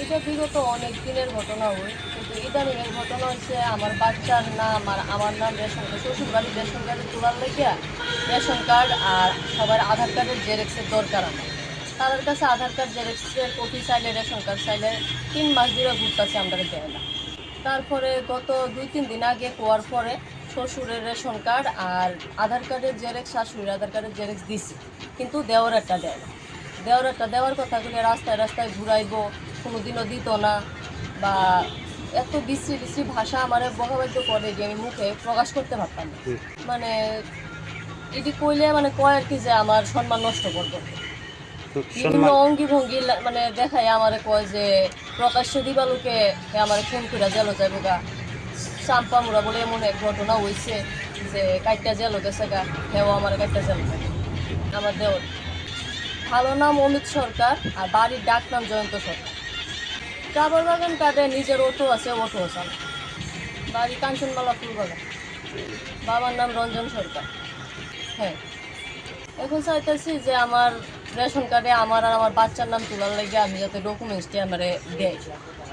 এটা বিগত অনেক দিনের ঘটনা হয় কিন্তু ইদানিং এর ঘটনা হচ্ছে আমার বাচ্চার নাম আর আমার নাম রেশন কার্ড শ্বশুর বাড়ির রেশন কার্ডে তোলার লেগে রেশন কার্ড আর সবার আধার কার্ডের জেরক্সের দরকার আমার। তাদের কাছে আধার কার্ড, জেরক্সের কপি চাইলে, রেশন কার্ড চাইলে তিন মাস ধরে ঘুরতেছে আমরা দেয় না। তারপরে গত দুই, তিন দিন আগে কোয়ার পরে শ্বশুরের রেশন কার্ড আর আধার কার্ডের জেরক্স, শাশুড়ির আধার কার্ডের জেরক্স দিছি। কিন্তু দেওয়ার একটা দেয় না। দেওয়ার একটা দেওয়ার কথা বলে রাস্তায় রাস্তায় ঘুরাইবো কোনোদিনও দিত না বা এত বিশ্রী বিশ্রী ভাষা আমার বহাবাদ্য করে যে আমি মুখে প্রকাশ করতে পারতাম না। মানে এটি কইলে মানে কয় আর কি যে আমার সম্মান নষ্ট করব। বিভিন্ন অঙ্গি ভঙ্গি মানে দেখায় আমারে কয় যে প্রকাশ্যে দিবালুকে আমার ফোন করে জেল যাইব গা। চাম্পা মুড়া বলে এমন এক ঘটনা হয়েছে যে কাইটটা জেল গেছে গা হেও আমার কাইটটা জেল যাবে আমার দেওর। ভালো নাম অমিত সরকার আর বাড়ির ডাক নাম জয়ন্ত সরকার। চাবর বাগান কাটে, নিজের অটো আছে অটো আছে বাড়ি কাঞ্চনমালা ফুলবাগান। বাবার নাম রঞ্জন সরকার। হ্যাঁ। এখন চাইতেছি যে আমার রেশন কার্ডে আমার আর আমার বাচ্চার নাম তোলার লাগে আমি যাতে ডকুমেন্টসটি আমার দেয়।